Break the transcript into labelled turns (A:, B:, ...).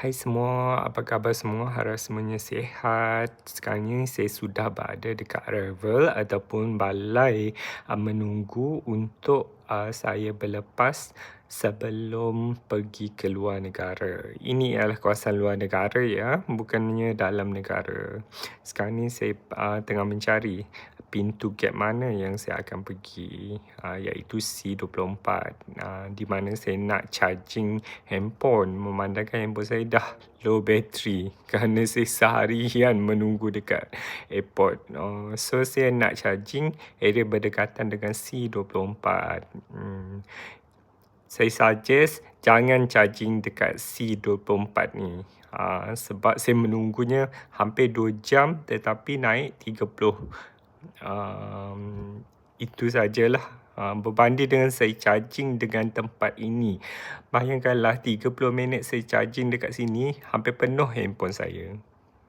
A: Hai semua, apa khabar semua? Harap semuanya sihat. Sekarang ni saya sudah berada dekat arrival ataupun balai uh, menunggu untuk uh, saya berlepas sebelum pergi ke luar negara. Ini adalah kawasan luar negara ya, bukannya dalam negara. Sekarang ni saya uh, tengah mencari pintu gate mana yang saya akan pergi uh, iaitu C24 uh, di mana saya nak charging handphone memandangkan handphone saya dah low battery kerana saya seharian menunggu dekat airport uh, so saya nak charging area berdekatan dengan C24 hmm. saya suggest jangan charging dekat C24 ni. Uh, sebab saya menunggunya hampir 2 jam tetapi naik 30 um, itu sajalah. Uh, berbanding dengan saya charging dengan tempat ini. Bayangkanlah 30 minit saya charging dekat sini hampir penuh handphone saya